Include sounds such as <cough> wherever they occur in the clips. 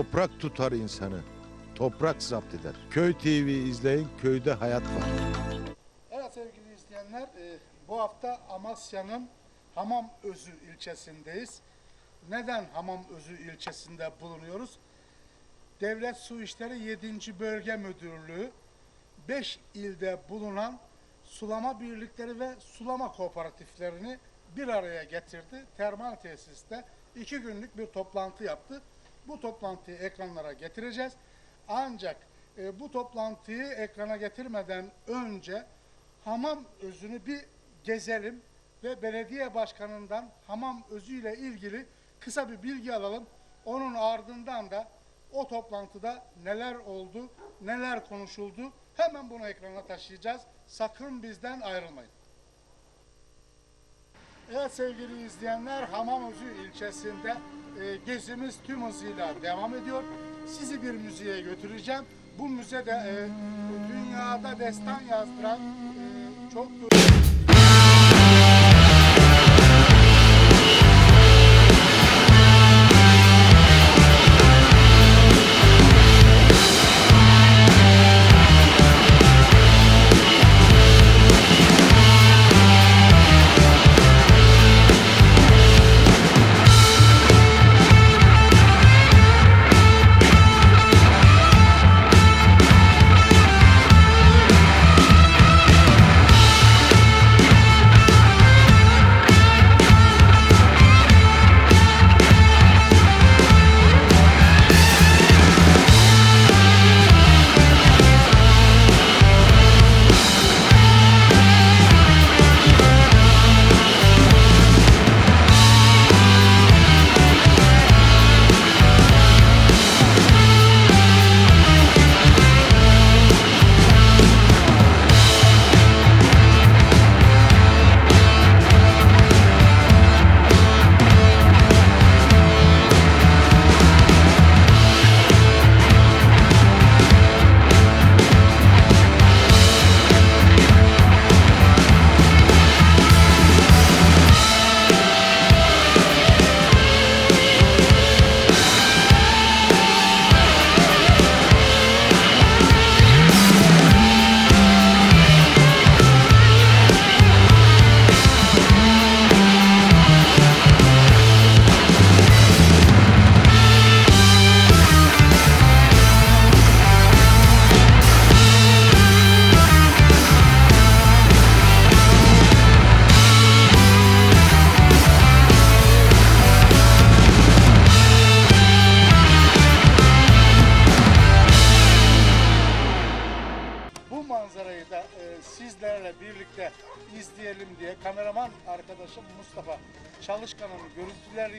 Toprak tutar insanı. Toprak zapt eder. Köy TV izleyin. Köyde hayat var. Evet sevgili izleyenler, e, bu hafta Amasya'nın Hamamözü ilçesindeyiz. Neden Hamamözü ilçesinde bulunuyoruz? Devlet Su İşleri 7. Bölge Müdürlüğü 5 ilde bulunan sulama birlikleri ve sulama kooperatiflerini bir araya getirdi. Termal tesiste iki günlük bir toplantı yaptı. Bu toplantıyı ekranlara getireceğiz. Ancak e, bu toplantıyı ekrana getirmeden önce hamam özünü bir gezelim ve belediye başkanından hamam özüyle ilgili kısa bir bilgi alalım. Onun ardından da o toplantıda neler oldu, neler konuşuldu hemen bunu ekrana taşıyacağız. Sakın bizden ayrılmayın. Evet sevgili izleyenler Hamamözü ilçesinde e, gezimiz tüm hızıyla devam ediyor. Sizi bir müzeye götüreceğim. Bu müzede e, dünyada destan yazdıran e, çok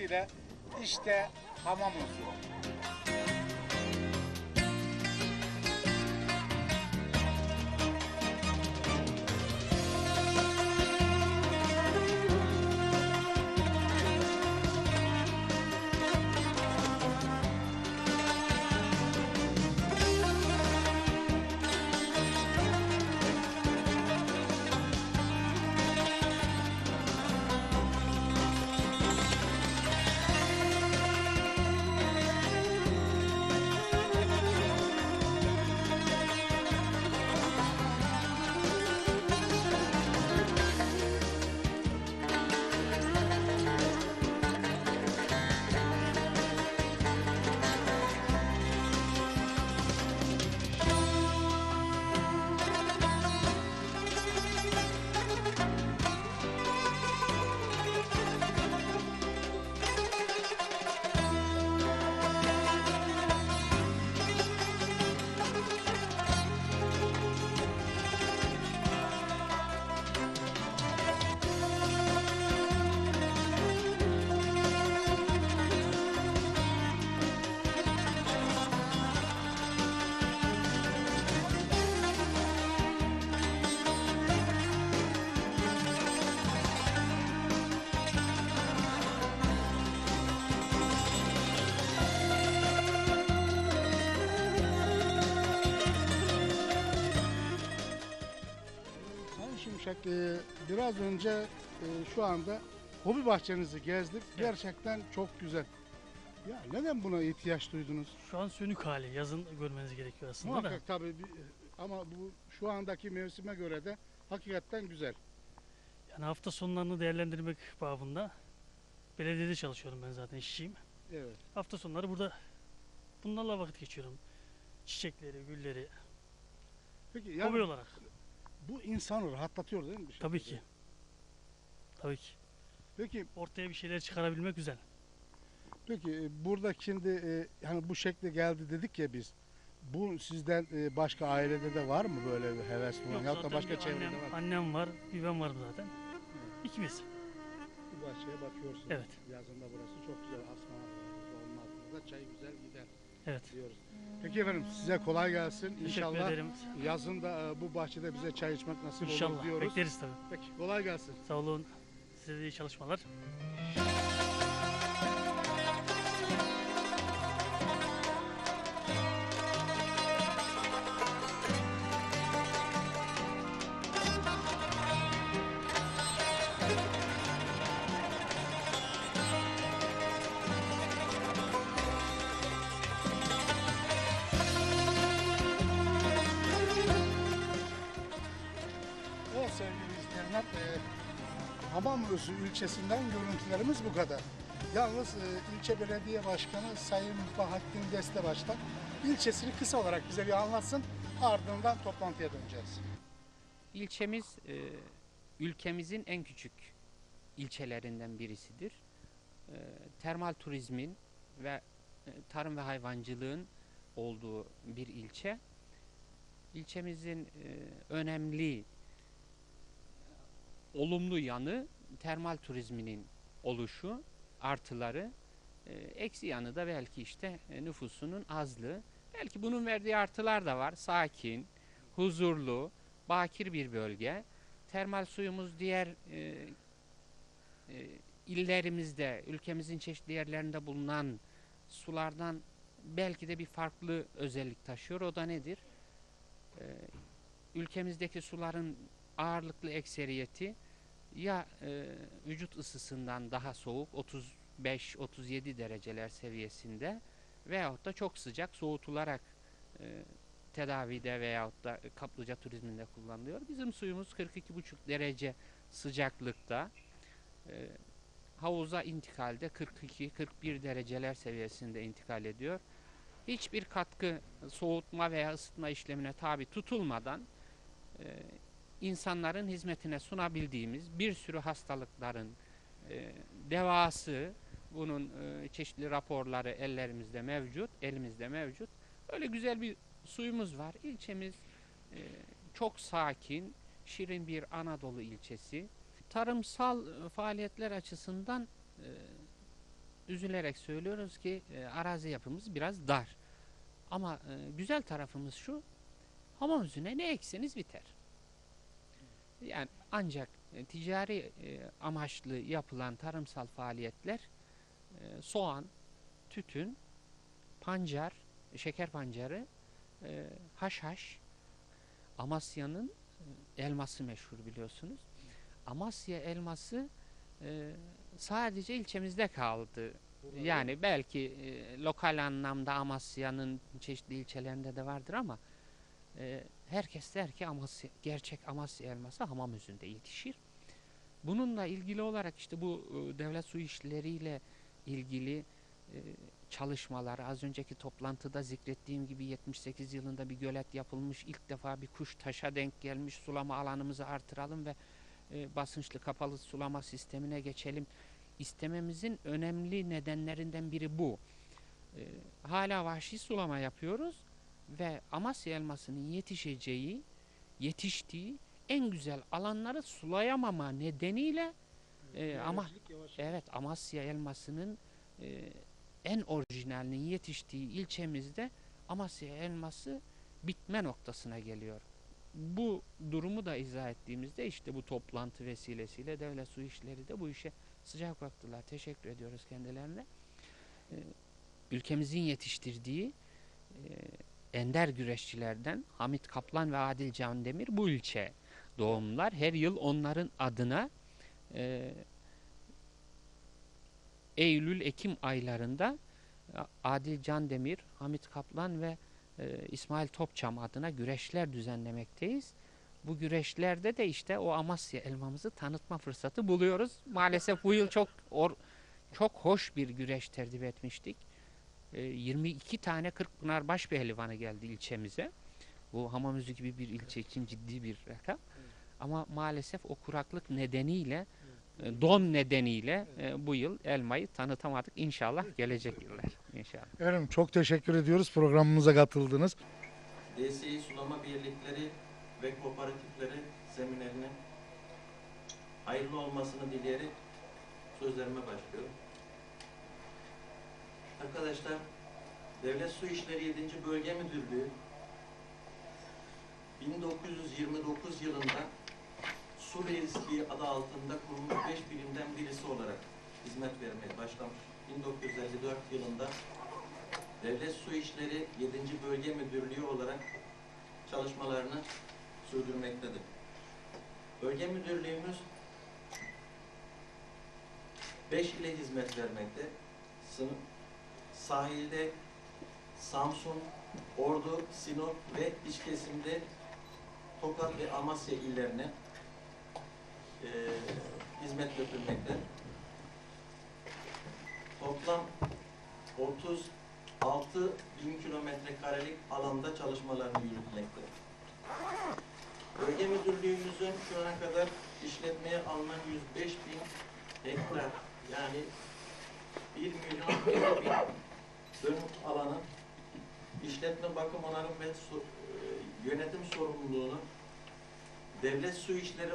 görüntüleriyle işte hamam özü. E, biraz önce e, şu anda hobi bahçenizi gezdik. Gerçekten çok güzel. Ya neden buna ihtiyaç duydunuz? Şu an sönük hali. Yazın görmeniz gerekiyor aslında da. Muhakkak tabii bir- ama bu şu andaki mevsime göre de hakikaten güzel. Yani hafta sonlarını değerlendirmek babında belediyede çalışıyorum ben zaten işçiyim. Evet. Hafta sonları burada bunlarla vakit geçiriyorum. Çiçekleri, gülleri, Peki hobi yani olarak. Bu insanı rahatlatıyor değil mi? bir Tabii ki. Tabii ki. Peki Ortaya bir şeyler çıkarabilmek güzel. peki e, burada şimdi e, yani bu şekle geldi dedik ya biz. Bu sizden e, başka ailede de var mı böyle bir heves falan? Yok, da zaten başka bir çevrede annem, var mı? annem var, bir ben varım zaten. İkimiz. Bu bahçeye bakıyorsunuz. Evet. Yazında burası çok güzel. Asma olmaz da çay güzel gider Evet. diyoruz. Peki efendim size kolay gelsin. İnşallah ederim. yazın da e, bu bahçede bize çay içmek nasip olur İnşallah. diyoruz. Bekleriz tabii. Peki kolay gelsin. Sağ olun. Size de iyi çalışmalar. İlçesinden görüntülerimiz bu kadar. Yalnız e, ilçe belediye başkanı Sayın Bahattin Destebaş'tan ilçesini kısa olarak bize bir anlatsın. Ardından toplantıya döneceğiz. İlçemiz e, ülkemizin en küçük ilçelerinden birisidir. E, termal turizmin ve e, tarım ve hayvancılığın olduğu bir ilçe. İlçemizin e, önemli olumlu yanı termal turizminin oluşu, artıları, e, eksi yanı da belki işte e, nüfusunun azlığı. Belki bunun verdiği artılar da var. Sakin, huzurlu, bakir bir bölge. Termal suyumuz diğer e, e, illerimizde, ülkemizin çeşitli yerlerinde bulunan sulardan belki de bir farklı özellik taşıyor. O da nedir? E, ülkemizdeki suların ağırlıklı ekseriyeti ya e, vücut ısısından daha soğuk 35-37 dereceler seviyesinde veyahut da çok sıcak soğutularak e, tedavide veyahut da kaplıca turizminde kullanılıyor. Bizim suyumuz 42,5 derece sıcaklıkta. E, havuza intikalde 42-41 dereceler seviyesinde intikal ediyor. Hiçbir katkı soğutma veya ısıtma işlemine tabi tutulmadan e, insanların hizmetine sunabildiğimiz bir sürü hastalıkların e, devası bunun e, çeşitli raporları ellerimizde mevcut, elimizde mevcut. Öyle güzel bir suyumuz var. İlçemiz e, çok sakin, şirin bir Anadolu ilçesi. Tarımsal e, faaliyetler açısından e, üzülerek söylüyoruz ki e, arazi yapımız biraz dar. Ama e, güzel tarafımız şu, hamam yüzüne ne ekseniz biter. Yani ancak e, ticari e, amaçlı yapılan tarımsal faaliyetler e, soğan, tütün, pancar, şeker pancarı, e, haşhaş, Amasya'nın elması meşhur biliyorsunuz. Amasya elması e, sadece ilçemizde kaldı. Yani belki e, lokal anlamda Amasya'nın çeşitli ilçelerinde de vardır ama e, herkes der ki Amasya, gerçek Amasya elması hamam özünde yetişir. Bununla ilgili olarak işte bu e, devlet su işleriyle ilgili e, çalışmalar az önceki toplantıda zikrettiğim gibi 78 yılında bir gölet yapılmış ilk defa bir kuş taşa denk gelmiş sulama alanımızı artıralım ve e, basınçlı kapalı sulama sistemine geçelim istememizin önemli nedenlerinden biri bu. Hala vahşi sulama yapıyoruz ve Amasya elmasının yetişeceği, yetiştiği en güzel alanları sulayamama nedeniyle e, ama evet Amasya elmasının e, en orijinalinin yetiştiği ilçemizde Amasya elması bitme noktasına geliyor. Bu durumu da izah ettiğimizde işte bu toplantı vesilesiyle devlet su işleri de bu işe sıcak baktılar. Teşekkür ediyoruz kendilerine. Ee, ülkemizin yetiştirdiği e, ender güreşçilerden Hamit Kaplan ve Adil Can Demir bu ilçe doğumlular. Her yıl onların adına e, Eylül-Ekim aylarında Adil Candemir, Hamit Kaplan ve e, İsmail Topçam adına güreşler düzenlemekteyiz. Bu güreşlerde de işte o Amasya elmamızı tanıtma fırsatı buluyoruz. Maalesef bu yıl çok or, çok hoş bir güreş tertip etmiştik. E, 22 tane Kırkpınar Başpehlivanı geldi ilçemize. Bu Hamamözü gibi bir ilçe için ciddi bir rakam. Ama maalesef o kuraklık nedeniyle, e, don nedeniyle e, bu yıl elmayı tanıtamadık. İnşallah gelecek yıllar. İnşallah. Efendim çok teşekkür ediyoruz programımıza katıldınız. DSİ sulama birlikleri ve kooperatifleri seminerinin hayırlı olmasını dileyerek sözlerime başlıyorum. Arkadaşlar, Devlet Su İşleri 7. Bölge Müdürlüğü 1929 yılında su riski adı altında kurulmuş 5 birimden birisi olarak hizmet vermeye başlamış. 1954 yılında Devlet Su İşleri 7. Bölge Müdürlüğü olarak çalışmalarını sürdürmektedir. Bölge müdürlüğümüz 5 ile hizmet vermekte. Sınıf, sahilde Samsun, Ordu, Sinop ve iç kesimde Tokat ve Amasya illerine eee, hizmet götürmekte. Toplam 36 bin kilometre karelik alanda çalışmalarını yürütmekte. Bölge Müdürlüğümüzün şu ana kadar işletmeye alınan 105 bin hektar yani 1 milyon 50 bin dönüm alanı işletme bakım onarım ve su- e, yönetim sorumluluğunu devlet su işleri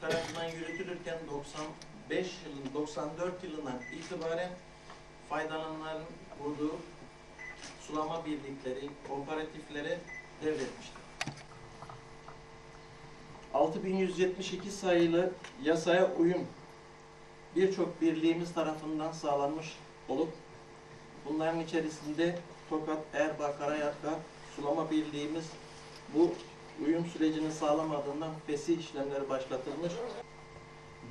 tarafından yürütülürken 95 yılın 94 yılından itibaren faydalananların kurduğu sulama birlikleri, kooperatiflere devretmiştir. 6172 sayılı yasaya uyum birçok birliğimiz tarafından sağlanmış olup bunların içerisinde Tokat, Erbaa, Karayaka sulama birliğimiz bu uyum sürecini sağlamadığından fesih işlemleri başlatılmış.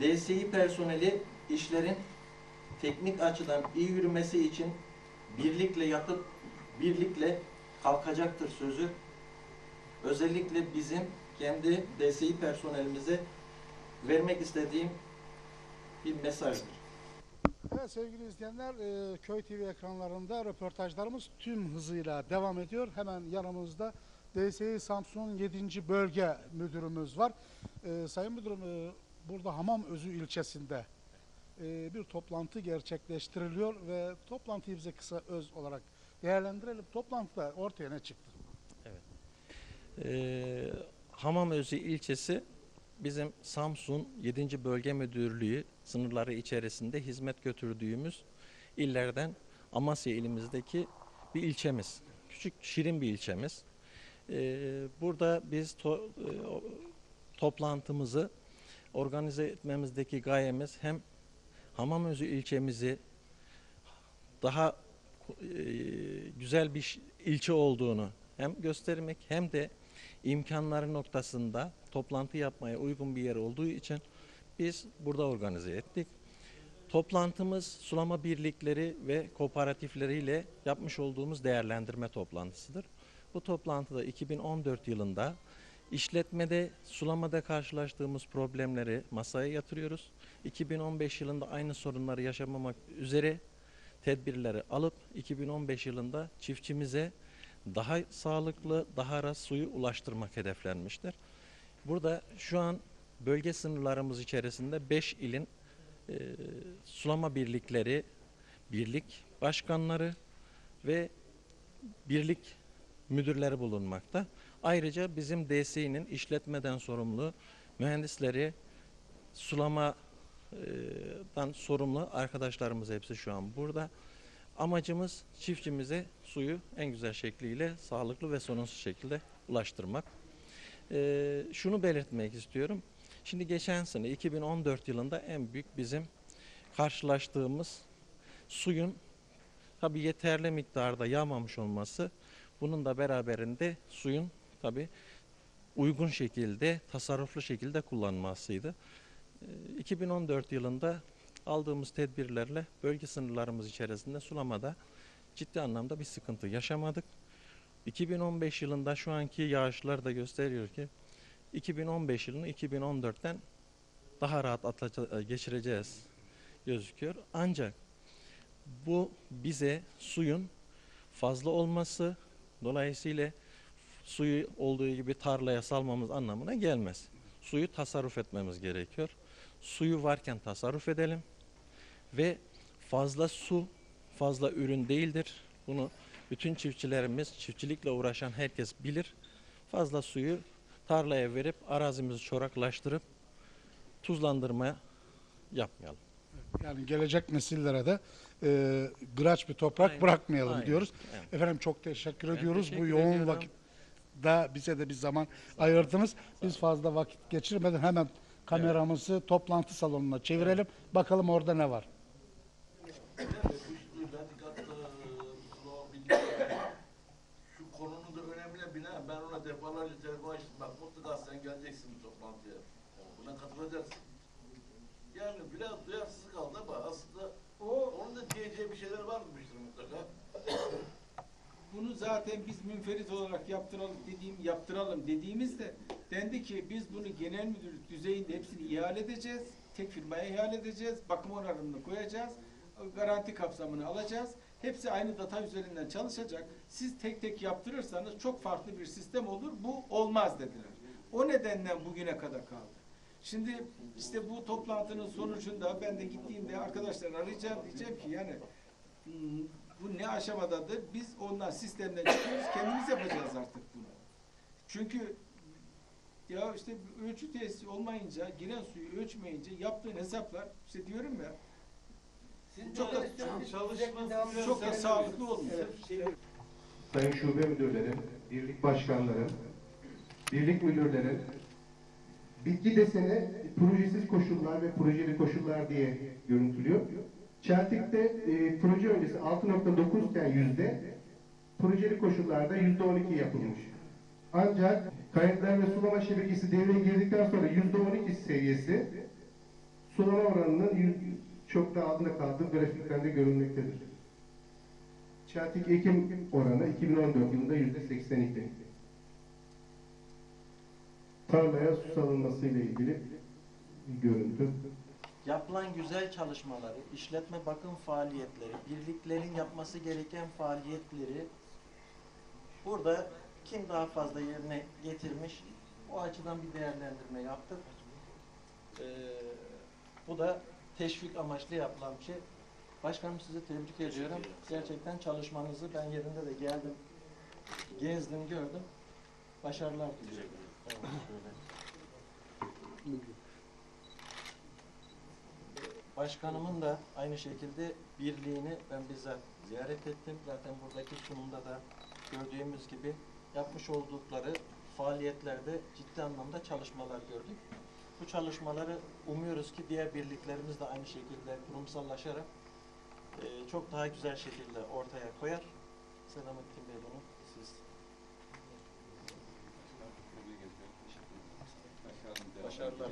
DSİ personeli işlerin teknik açıdan iyi yürümesi için birlikle yatıp birlikle kalkacaktır sözü. Özellikle bizim kendi DSİ personelimize vermek istediğim bir mesajdır. Evet sevgili izleyenler, e, Köy TV ekranlarında röportajlarımız tüm hızıyla devam ediyor. Hemen yanımızda DSİ Samsun 7. Bölge Müdürümüz var. E, Sayın Müdürüm, e, burada Hamamözü ilçesinde e, bir toplantı gerçekleştiriliyor ve toplantıyı bize kısa öz olarak değerlendirelim. Toplantıda ortaya ne çıktı? Ee, Hamamözü ilçesi bizim Samsun 7. Bölge Müdürlüğü sınırları içerisinde hizmet götürdüğümüz illerden Amasya ilimizdeki bir ilçemiz. Küçük şirin bir ilçemiz. Ee, burada biz to- e, toplantımızı organize etmemizdeki gayemiz hem Hamamözü ilçemizi daha e, güzel bir ilçe olduğunu hem göstermek hem de imkanları noktasında toplantı yapmaya uygun bir yer olduğu için biz burada organize ettik. Toplantımız sulama birlikleri ve kooperatifleriyle yapmış olduğumuz değerlendirme toplantısıdır. Bu toplantıda 2014 yılında işletmede sulamada karşılaştığımız problemleri masaya yatırıyoruz. 2015 yılında aynı sorunları yaşamamak üzere tedbirleri alıp 2015 yılında çiftçimize daha sağlıklı, daha rahat suyu ulaştırmak hedeflenmiştir. Burada şu an bölge sınırlarımız içerisinde 5 ilin e, sulama birlikleri, birlik başkanları ve birlik müdürleri bulunmakta. Ayrıca bizim DSİ'nin işletmeden sorumlu mühendisleri, sulamadan sorumlu arkadaşlarımız hepsi şu an burada. Amacımız çiftçimize suyu en güzel şekliyle sağlıklı ve sorunsuz şekilde ulaştırmak. Ee, şunu belirtmek istiyorum. Şimdi geçen sene 2014 yılında en büyük bizim karşılaştığımız suyun tabi yeterli miktarda yağmamış olması bunun da beraberinde suyun tabi uygun şekilde tasarruflu şekilde kullanmasıydı. Ee, 2014 yılında aldığımız tedbirlerle bölge sınırlarımız içerisinde sulamada ciddi anlamda bir sıkıntı yaşamadık. 2015 yılında şu anki yağışlar da gösteriyor ki 2015 yılını 2014'ten daha rahat atlaca- geçireceğiz gözüküyor. Ancak bu bize suyun fazla olması dolayısıyla suyu olduğu gibi tarlaya salmamız anlamına gelmez. Suyu tasarruf etmemiz gerekiyor. Suyu varken tasarruf edelim ve fazla su fazla ürün değildir. Bunu bütün çiftçilerimiz, çiftçilikle uğraşan herkes bilir. Fazla suyu tarlaya verip arazimizi çoraklaştırıp tuzlandırmaya yapmayalım. Yani gelecek nesillere de e, gıraç bir toprak Aynen, bırakmayalım aynen, diyoruz. evet. Efendim çok teşekkür Ben ediyoruz. Bu teşekkür yoğun ediyorum. vakitte bize de bir zaman ayırdınız. Biz fazla vakit geçirmeden hemen kameramızı toplantı salonuna çevirelim. Bakalım orada ne var. Buna katılacaksın. Yani biraz duyarsızlık kaldı ama aslında onun da diyeceği bir şeyler varmıştır mutlaka. <coughs> Bunu zaten biz münferit olarak yaptıralım dediğim yaptıralım dediğimizde dendi ki biz bunu genel müdürlük düzeyinde hepsini ihale edeceğiz. Tek firmaya ihale edeceğiz. Bakım onarımını koyacağız. Garanti kapsamını alacağız. Hepsi aynı data üzerinden çalışacak. Siz tek tek yaptırırsanız çok farklı bir sistem olur. Bu olmaz dediler. O nedenle bugüne kadar kaldı. Şimdi işte bu toplantının sonucunda ben de gittiğimde arkadaşlar arayacağım diyeceğim ki yani Hmm, bu ne aşamadadır? Biz ondan sistemden çıkıyoruz, kendimiz yapacağız artık bunu. Çünkü ya işte ölçü tesisi olmayınca, giren suyu ölçmeyince yaptığın hesaplar, işte diyorum ya, çok da, çok da sağlıklı olmuyor. Sayın Şube Müdürlerim, Birlik Başkanlarım, Birlik Müdürlerim, bitki deseni projesiz koşullar ve projeli koşullar diye görüntülüyor. Çeltik'te e, proje öncesi 6.9 iken yüzde, projeli koşullarda yüzde 12 yapılmış. Ancak kayıtlar ve sulama şebekesi devreye girdikten sonra yüzde 12 seviyesi sulama oranının çok da altında kaldığı grafiklerde görülmektedir. Çeltik ekim oranı 2014 yılında yüzde 82. Tarlaya su salınması ile ilgili bir görüntü. Yapılan güzel çalışmaları, işletme bakım faaliyetleri, birliklerin yapması gereken faaliyetleri burada kim daha fazla yerine getirmiş o açıdan bir değerlendirme yaptık. Ee, bu da teşvik amaçlı yapılan bir şey. Başkanım sizi tebrik ediyorum. Gerçekten çalışmanızı ben yerinde de geldim, gezdim, gördüm. Başarılar diliyorum. Başkanımın da aynı şekilde birliğini ben bizzat ziyaret ettim. Zaten buradaki sunumda da gördüğümüz gibi yapmış oldukları faaliyetlerde ciddi anlamda çalışmalar gördük. Bu çalışmaları umuyoruz ki diğer birliklerimiz de aynı şekilde kurumsallaşarak e, çok daha güzel şekilde ortaya koyar. Selamettin Bey bunu siz başarılar.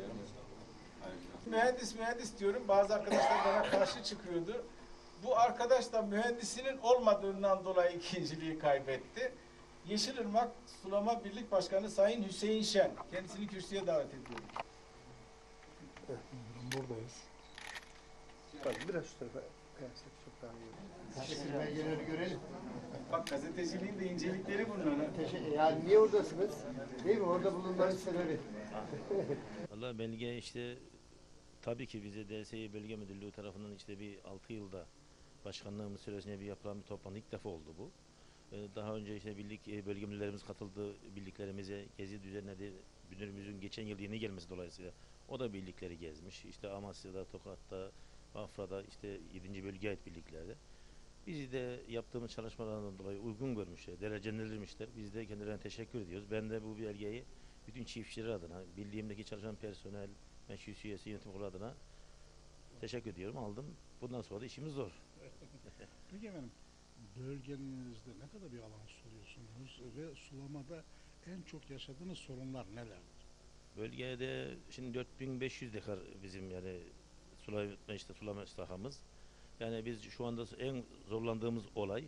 Mühendis mühendis diyorum, bazı arkadaşlar bana karşı çıkıyordu. Bu arkadaş da mühendisinin olmadığından dolayı ikinciliği kaybetti. Yeşilırmak Sulama Birlik Başkanı Sayın Hüseyin Şen. Kendisini kürsüye davet ediyorum. Buradayız. Biraz şu tarafa kayarsak çok daha iyi. Belgeleri görelim. Bak gazeteciliğin de incelikleri bunlar. ha. Yani niye oradasınız? Değil mi? Orada bulunmanın sebebi. Valla belge işte tabii ki bize DSİ Bölge Müdürlüğü tarafından işte bir 6 yılda başkanlığımız süresince bir yapılan bir toplantı ilk defa oldu bu. Ee, Daha önce işte birlik e, bölge müdürlerimiz katıldı birliklerimize gezi düzenledi. Müdürümüzün geçen yıl yeni gelmesi dolayısıyla o da birlikleri gezmiş. İşte Amasya'da, Tokat'ta, Bafra'da işte 7. bölgeye ait birliklerde. Bizi de yaptığımız çalışmalardan dolayı uygun görmüşler, derecelendirilmişler. Biz de kendilerine teşekkür ediyoruz. Ben de bu belgeyi bütün çiftçiler adına, birliğimdeki çalışan personel, meclis üyesi, yönetim kurulu adına teşekkür ediyorum. Aldım. Bundan sonra da işimiz zor. <laughs> Peki efendim, bölgenizde ne kadar bir alan suluyorsunuz ve sulamada en çok yaşadığınız sorunlar nelerdir? Bölgede şimdi 4500 dekar bizim yani sulama işte sulama sahamız. Yani biz şu anda en zorlandığımız olay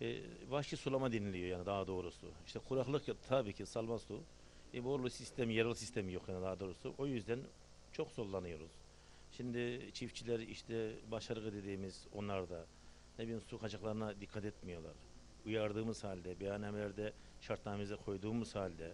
E, vahşi sulama deniliyor yani daha doğrusu. İşte kuraklık tabii ki salma su. E, borlu sistem, yerel sistemi yok yani daha doğrusu. O yüzden çok zorlanıyoruz. Şimdi çiftçiler işte başarılı dediğimiz onlar da ne bileyim su kaçaklarına dikkat etmiyorlar. Uyardığımız halde, beyannamelerde şartnamemize koyduğumuz halde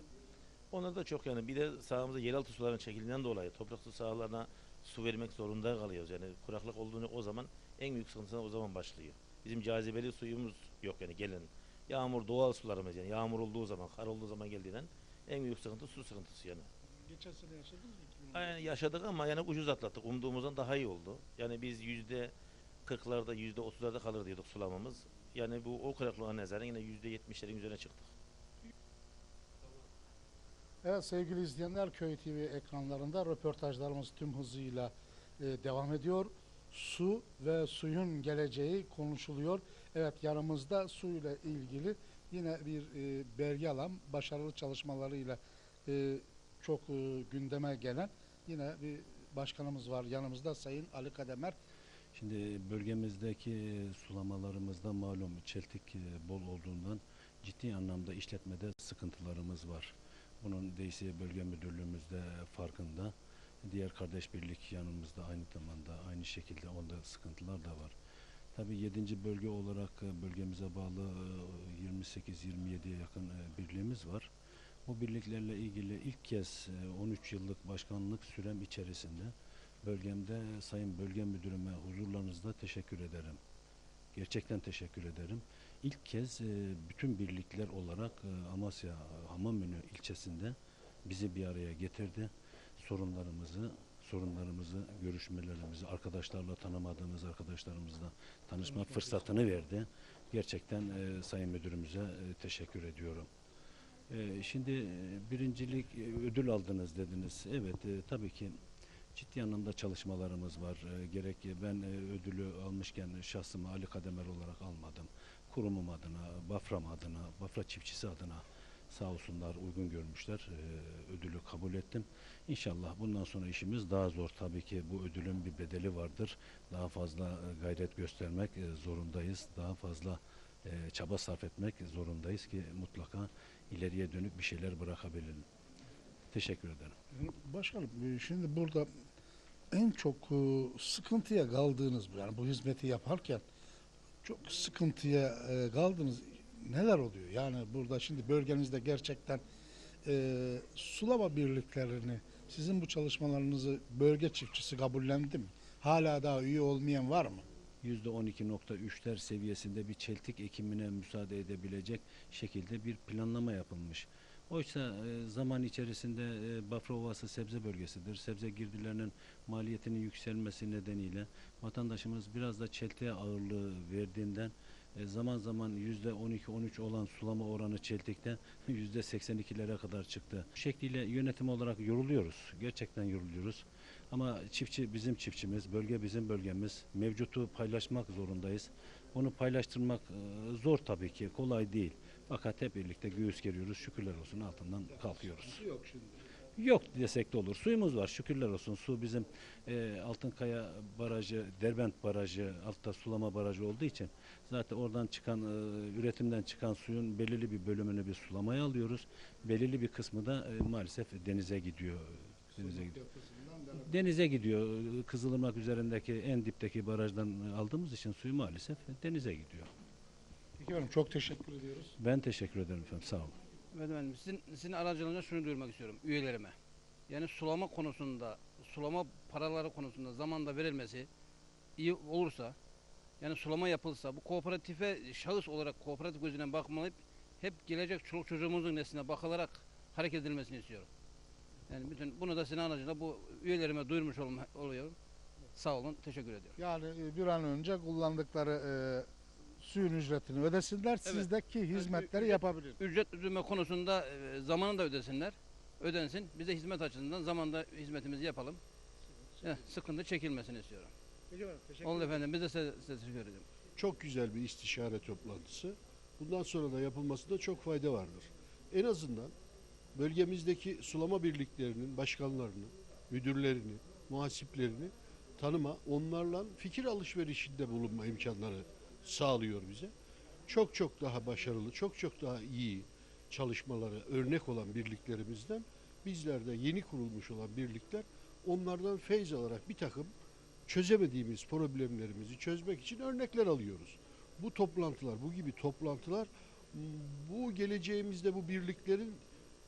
onlar da çok yani bir de sahamızda yeraltı suların çekildiğinden dolayı toprak su sahalarına su vermek zorunda kalıyoruz. Yani kuraklık olduğunu o zaman en büyük sıkıntı o zaman başlıyor. Bizim cazibeli suyumuz yok yani gelen. Yağmur doğal sularımız yani yağmur olduğu zaman, kar olduğu zaman geldiğinden en büyük sıkıntı su sıkıntısı yani. Geçen sene yaşadınız mı? Yani yaşadık ama yani ucuz atlattık. Umduğumuzdan daha iyi oldu. Yani biz yüzde 40'larda yüzde 30'larda kalır diyorduk sulamamız. Yani bu o kuraklığa nazaran yine yüzde 70'lerin üzerine çıktık. Evet sevgili izleyenler Köy TV ekranlarında röportajlarımız tüm hızıyla e, devam ediyor. Su ve suyun geleceği konuşuluyor. Evet yanımızda su ile ilgili yine bir e, belge alan başarılı çalışmalarıyla e, çok e, gündeme gelen yine bir başkanımız var yanımızda Sayın Ali Kademer. Şimdi bölgemizdeki sulamalarımızda malum çeltik e, bol olduğundan ciddi anlamda işletmede sıkıntılarımız var. Bunun DSİ Bölge Müdürlüğümüzde farkında. Diğer kardeş birlik yanımızda aynı zamanda aynı şekilde onda sıkıntılar da var. Tabii 7. bölge olarak e, bölgemize bağlı e, 28-27'ye yakın e, birliğimiz var. Bu birliklerle ilgili ilk kez e, 13 yıllık başkanlık sürem içerisinde bölgemde Sayın Bölge Müdürüme huzurlarınızda teşekkür ederim. Gerçekten teşekkür ederim. İlk kez e, bütün birlikler olarak e, Amasya Hamamönü ilçesinde bizi bir araya getirdi. Sorunlarımızı, sorunlarımızı, görüşmelerimizi, arkadaşlarla tanımadığımız arkadaşlarımızla tanışma fırsatını verdi. Gerçekten e, Sayın Müdürümüze e, teşekkür ediyorum. E, şimdi e, birincilik e, ödül aldınız dediniz. Evet e, tabii ki ciddi anlamda çalışmalarımız var. E, gerek ben e, ödülü almışken şahsımı Ali Kademer olarak almadım. Kurumum adına, Bafram adına, Bafra çiftçisi adına sağ olsunlar uygun görmüşler. E, ödülü kabul ettim. İnşallah bundan sonra işimiz daha zor. Tabii ki bu ödülün bir bedeli vardır. Daha fazla e, gayret göstermek e, zorundayız. Daha fazla e, çaba sarf etmek zorundayız ki mutlaka ileriye dönük bir şeyler bırakabilelim. Teşekkür ederim. Başkanım e, şimdi burada en çok e, sıkıntıya kaldığınız yani bu hizmeti yaparken çok sıkıntıya kaldınız. Neler oluyor? Yani burada şimdi bölgenizde gerçekten e, sulama birliklerini sizin bu çalışmalarınızı bölge çiftçisi kabullendi mi? Hala daha üye olmayan var mı? %12.3'ler seviyesinde bir çeltik ekimine müsaade edebilecek şekilde bir planlama yapılmış. Oysa e, zaman içerisinde e, Bafra Ovası sebze bölgesidir. Sebze girdilerinin maliyetinin yükselmesi nedeniyle vatandaşımız biraz da çeltiğe ağırlığı verdiğinden e, zaman zaman %12-13 olan sulama oranı çeltikte %82'lere <laughs> kadar çıktı. Bu şekliyle yönetim olarak yoruluyoruz. Gerçekten yoruluyoruz. Ama çiftçi bizim çiftçimiz, bölge bizim bölgemiz. Mevcutu paylaşmak zorundayız. Onu paylaştırmak e, zor tabii ki, kolay değil. Fakat hep birlikte göğüs geriyoruz, şükürler olsun altından kalkıyoruz. Yok şimdi. Yok desek de olur. Suyumuz var şükürler olsun. Su bizim e, Altınkaya Barajı, Derbent Barajı, altta sulama barajı olduğu için zaten oradan çıkan, e, üretimden çıkan suyun belirli bir bölümünü bir sulamaya alıyoruz. Belirli bir kısmı da e, maalesef denize gidiyor. Denize gidiyor. Denize gidiyor. Kızılırmak üzerindeki en dipteki barajdan aldığımız için suyu maalesef denize gidiyor. Peki efendim çok teşekkür ediyoruz. Ben teşekkür ederim efendim. Sağ olun. Efendim sizin, sizin aracılığınızla şunu duyurmak istiyorum üyelerime. Yani sulama konusunda, sulama paraları konusunda zamanda verilmesi iyi olursa, yani sulama yapılsa, bu kooperatife şahıs olarak kooperatif gözüne bakmayıp hep gelecek çoluk çocuğumuzun nesline bakılarak hareket edilmesini istiyorum. Yani bütün bunu da sizin aracılığıyla bu üyelerime duyurmuş olma, oluyorum. Sağ olun, teşekkür ediyorum. Yani e, bir an önce kullandıkları e, suyun ücretini ödesinler. Sizdeki hizmetleri ücret- yapabilir. Ücret ödeme konusunda e, zamanında ödesinler. Ödensin. Biz de hizmet açısından zamanda hizmetimizi yapalım. Eh, sıkıntı çekilmesini istiyorum. Oldu efendim. Biz de size, size teşekkür ediyorum. Çok güzel bir istişare toplantısı. Bundan sonra da yapılmasında çok fayda vardır. En azından bölgemizdeki sulama birliklerinin başkanlarını, müdürlerini, muhasiplerini tanıma, onlarla fikir alışverişinde bulunma imkanları sağlıyor bize. çok çok daha başarılı, çok çok daha iyi çalışmaları örnek olan birliklerimizden bizler de yeni kurulmuş olan birlikler onlardan feyz alarak bir takım çözemediğimiz problemlerimizi çözmek için örnekler alıyoruz. Bu toplantılar, bu gibi toplantılar bu geleceğimizde bu birliklerin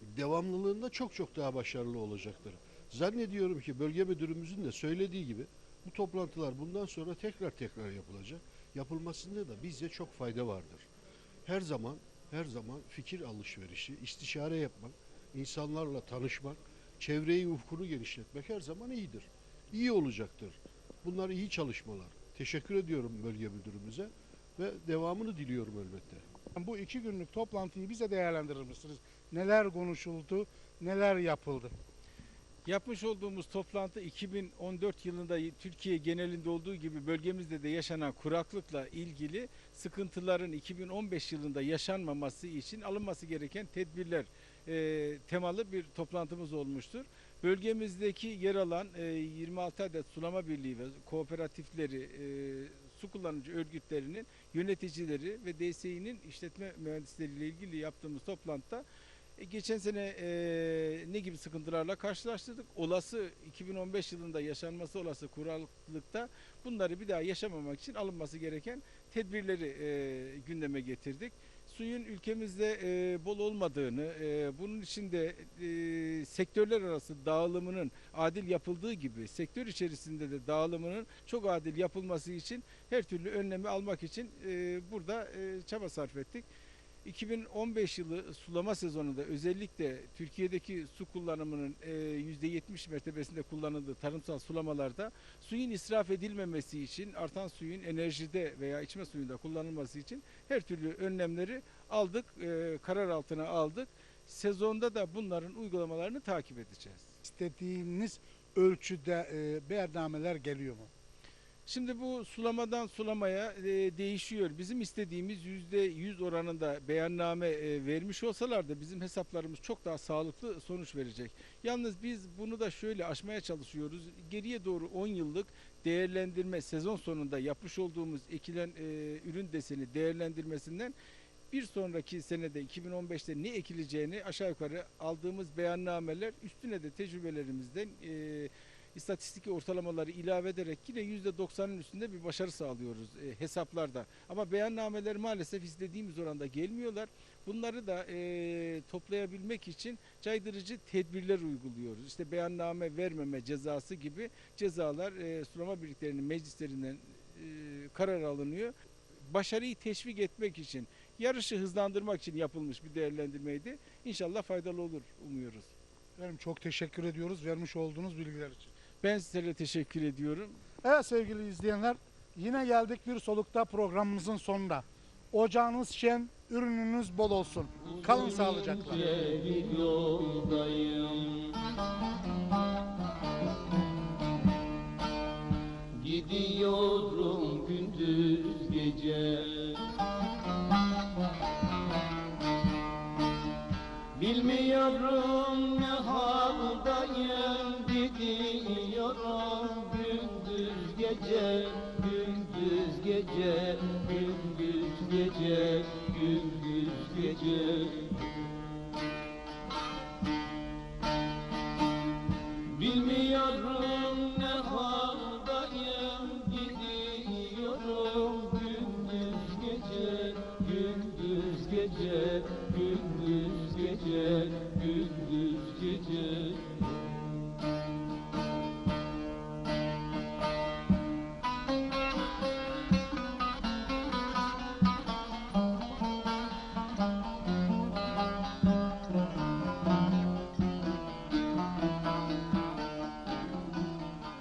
devamlılığında çok çok daha başarılı olacaktır. Zannediyorum ki bölge müdürümüzün de söylediği gibi bu toplantılar bundan sonra tekrar tekrar yapılacak. Yapılmasında da bize çok fayda vardır. Her zaman her zaman fikir alışverişi, istişare yapmak, insanlarla tanışmak, çevreyi ufkunu genişletmek her zaman iyidir. İyi olacaktır. Bunlar iyi çalışmalar. Teşekkür ediyorum bölge müdürümüze ve devamını diliyorum elbette. Bu iki günlük toplantıyı bize değerlendirir misiniz? Neler konuşuldu, neler yapıldı? Yapmış olduğumuz toplantı 2014 yılında Türkiye genelinde olduğu gibi bölgemizde de yaşanan kuraklıkla ilgili sıkıntıların 2015 yılında yaşanmaması için alınması gereken tedbirler e, temalı bir toplantımız olmuştur. Bölgemizdeki yer alan e, 26 adet sulama birliği ve kooperatifleri, e, su kullanıcı örgütlerinin yöneticileri ve DSİ'nin işletme mühendisleriyle ilgili yaptığımız toplantıda e, Geçen sene e, ne gibi sıkıntılarla karşılaştırdık? Olası 2015 yılında yaşanması olası kuraklıkta bunları bir daha yaşamamak için alınması gereken tedbirleri e, gündeme getirdik. Suyun ülkemizde e, bol olmadığını, e, bunun içinde e, sektörler arası dağılımının adil yapıldığı gibi sektör içerisinde de dağılımının çok adil yapılması için her türlü önlemi almak için e, burada e, çaba sarf ettik. 2015 yılı sulama sezonunda özellikle Türkiye'deki su kullanımının e, %70 mertebesinde kullanıldığı tarımsal sulamalarda suyun israf edilmemesi için artan suyun enerjide veya içme suyunda kullanılması için her türlü önlemleri aldık, e, karar altına aldık. Sezonda da bunların uygulamalarını takip edeceğiz. İstediğiniz ölçüde e, beyannameler geliyor mu? Şimdi bu sulamadan sulamaya e, değişiyor. Bizim istediğimiz yüzde yüz oranında beyanname e, vermiş olsalar da bizim hesaplarımız çok daha sağlıklı sonuç verecek. Yalnız biz bunu da şöyle aşmaya çalışıyoruz. Geriye doğru 10 yıllık değerlendirme sezon sonunda yapmış olduğumuz ekilen e, ürün deseni değerlendirmesinden bir sonraki senede 2015'te ne ekileceğini aşağı yukarı aldığımız beyannameler üstüne de tecrübelerimizden e, istatistik ortalamaları ilave ederek yine %90'ın üstünde bir başarı sağlıyoruz e, hesaplarda. Ama beyannameler maalesef istediğimiz oranda gelmiyorlar. Bunları da e, toplayabilmek için caydırıcı tedbirler uyguluyoruz. İşte beyanname vermeme cezası gibi cezalar e, sulama birliklerinin meclislerinden e, karar alınıyor. Başarıyı teşvik etmek için, yarışı hızlandırmak için yapılmış bir değerlendirmeydi. İnşallah faydalı olur umuyoruz. Efendim çok teşekkür ediyoruz vermiş olduğunuz bilgiler için. Ben size teşekkür ediyorum. Evet sevgili izleyenler yine geldik bir solukta programımızın sonunda. Ocağınız şen, ürününüz bol olsun. Kalın sağlıcakla. yoldayım Gidiyorum gündüz gece Bilmiyorum Gündüz gece Gündüz gece